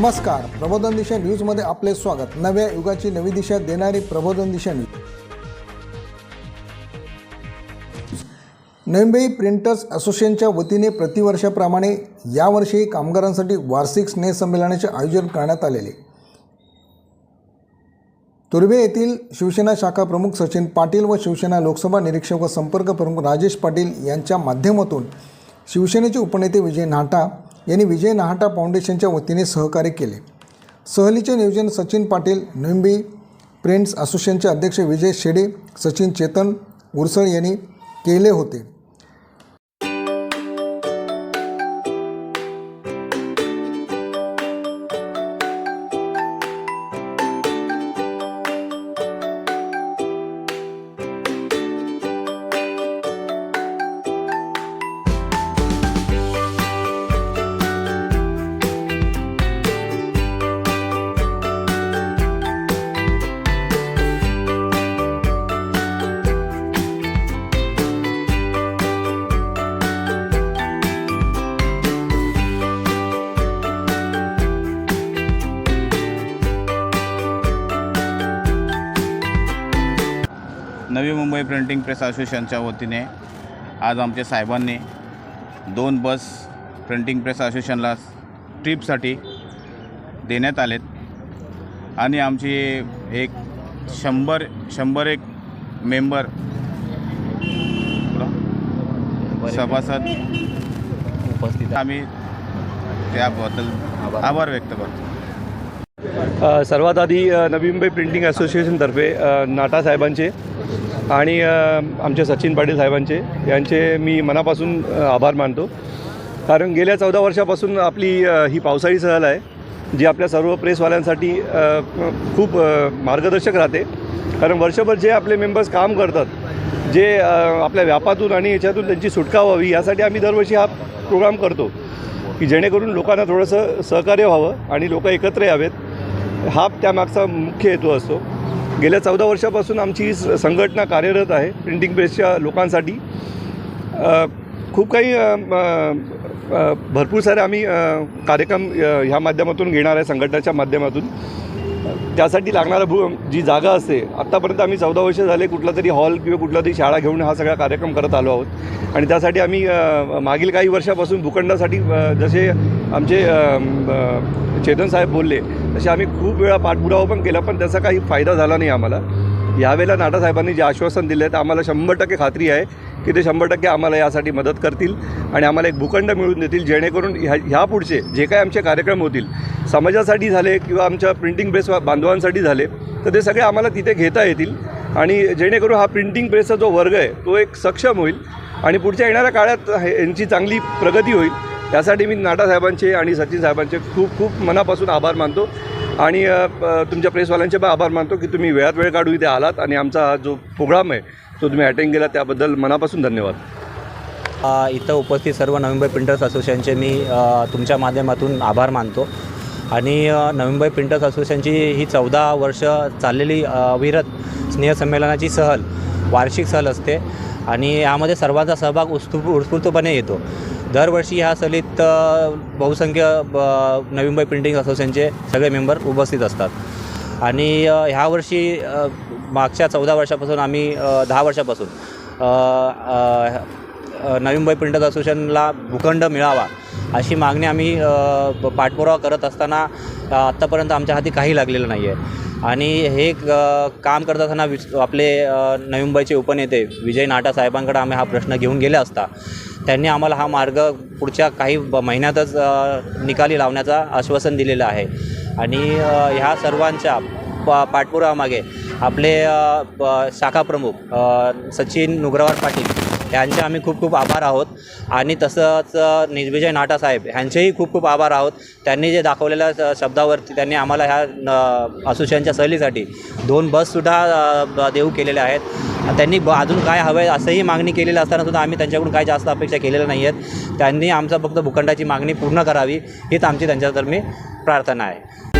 नमस्कार प्रबोधन दिशा न्यूजमध्ये आपले स्वागत. नव्या युगाची नवी दिशा देणारी प्रबोधन दिशा न्यूज. नवी प्रिंटर्स असोसिएशनच्या वतीने प्रतिवर्षाप्रमाणे यावर्षी कामगारांसाठी वार्षिक स्नेहसंमेलनाचे आयोजन करण्यात आलेले. तुर्भे येथील शिवसेना शाखा प्रमुख सचिन पाटील व शिवसेना लोकसभा निरीक्षक व संपर्क प्रमुख राजेश पाटील यांच्या माध्यमातून शिवसेनेचे उपनेते विजय नाटा यांनी विजय नाहटा फाउंडेशनच्या वतीने सहकार्य केले. सहलीचे नियोजन सचिन पाटील निंबी प्रिंट्स असोसिएशनचे अध्यक्ष विजय शेडे सचिन चेतन उरसळ यांनी केले होते. नवी मुंबई प्रिंटिंग प्रेस असोसिएशनच्या वतीने आज आमच्या साहेबांनी दोन बस प्रिंटिंग प्रेस असोसिएशनला ट्रीपसाठी देण्यात आलेत. आणि आमची एक शंभर शंभर एक मेंबर सभासद उपस्थित आम्ही त्याबद्दल आभार व्यक्त करतो. सर्वात आधी नवी मुंबई प्रिंटिंग असोसिएशनतर्फे नाटा साहेबांचे आणि आमच्या आमचे सचिन पाटील साहेबांचे यांचे मी मनापासून आभार मानतो. कारण गेल्या चौदा वर्षापासून आपली ही पावसाळी सहल आहे जी आपल्या सर्व प्रेसवाल्यांसाठी खूप मार्गदर्शक राहते. कारण वर्षभर जे आपले मेंबर्स काम करतात जे आपल्या व्यापातून आणि याच्यातून त्यांची सुटका व्हावी यासाठी आम्ही दरवर्षी हा प्रोग्राम करतो. की जेणेकरून लोकांना थोडंसं सहकार्य व्हावं आणि लोक एकत्र यावेत. हा त्यामागचा मुख्य हेतू असतो. गेल्या चौदा वर्षापासून आमची ही स- संघटना कार्यरत आहे प्रिंटिंग प्रेसच्या लोकांसाठी. खूप काही भरपूर सारे आम्ही कार्यक्रम ह्या माध्यमातून घेणार आहे संघटनाच्या माध्यमातून. त्यासाठी लागणारा भू जी जागा असते आत्तापर्यंत आम्ही चौदा वर्ष झाले कुठला तरी हॉल किंवा कुठला तरी शाळा घेऊन हा सगळा कार्यक्रम करत आलो आहोत. आणि त्यासाठी आम्ही मागील काही वर्षापासून भूखंडासाठी जसे आमचे चेतन साहेब बोलले तसे आम्ही खूप वेळा पाठपुरावा पण केला पण त्याचा काही फायदा झाला नाही आम्हाला. यावेळेला नाटासाहेबांनी जे आश्वासन दिले तर आम्हाला शंभर टक्के खात्री आहे की ते शंभर टक्के आम्हाला यासाठी मदत करतील आणि आम्हाला एक भूखंड मिळून देतील जेणेकरून ह्या ह्या पुढचे जे काही आमचे कार्यक्रम होतील समाजासाठी झाले किंवा आमच्या प्रिंटिंग प्रेस बांधवांसाठी झाले तर ते सगळे आम्हाला तिथे घेता येतील. आणि जेणेकरून हा प्रिंटिंग प्रेसचा जो वर्ग आहे तो एक सक्षम होईल आणि पुढच्या येणाऱ्या काळात हे- यांची चांगली प्रगती होईल. त्यासाठी मी नाटासाहेबांचे आणि सचिन साहेबांचे खूप खूप मनापासून आभार मानतो. आणि तुमच्या प्रेसवाल्यांचे पण आभार मानतो की तुम्ही वेळात वेळ काढू इथे आलात आणि आमचा हा जो प्रोग्राम आहे तो तुम्ही अटेंड केला त्याबद्दल मनापासून धन्यवाद. इथं उपस्थित सर्व नवी प्रिंटर्स असोसिएशनचे मी तुमच्या माध्यमातून आभार मानतो. आणि अ, प्रिंटर्स असोसिएशनची ही चौदा वर्ष चाललेली अविरत स्नेहसंमेलनाची सहल वार्षिक सहल असते. आणि यामध्ये सर्वांचा सहभाग उत्स्फू उत्स्फूर्तपणे येतो. दरवर्षी ह्या सलीत बहुसंख्य ब- नवी मुंबई प्रिंटिंग असोसिएशनचे सगळे मेंबर उपस्थित असतात. आणि ह्या वर्षी मागच्या चौदा वर्षापासून आम्ही दहा वर्षापासून नवी मुंबई प्रिंटर्स असोसिएशनला भूखंड मिळावा अशी मागणी आम्ही पाठपुरावा करत असताना आत्तापर्यंत आमच्या हाती काही लागलेलं नाही आहे आणि हे काम करत असताना विस आपले नवी मुंबईचे उपनेते विजय नाटा साहेबांकडे आम्ही हा प्रश्न घेऊन गेले असता. त्यांनी आम्हाला हा मार्ग पुढच्या काही महिन्यातच निकाली लावण्याचा आश्वासन दिलेलं आहे. आणि ह्या सर्वांच्या पा पाठपुरावामागे आपले शाखाप्रमुख शाखा प्रमुख सचिन नुग्रवार पाटील यांचे आम्ही खूप खूप आभार आहोत. आणि तसंच निर्विजय नाटा साहेब ह्यांचेही खूप खूप आभार आहोत. त्यांनी जे दाखवलेल्या शब्दावरती त्यांनी आम्हाला ह्या असोसिएशनच्या सहलीसाठी दोन बससुद्धा देऊ केलेल्या आहेत. त्यांनी ब अजून काय हवं आहे असंही मागणी केलेली असताना सुद्धा आम्ही त्यांच्याकडून काय जास्त अपेक्षा केलेल्या नाही आहेत त्यांनी आमचा फक्त भूखंडाची मागणी पूर्ण करावी हीच आमची त्यांच्यातर्फे प्रार्थना आहे.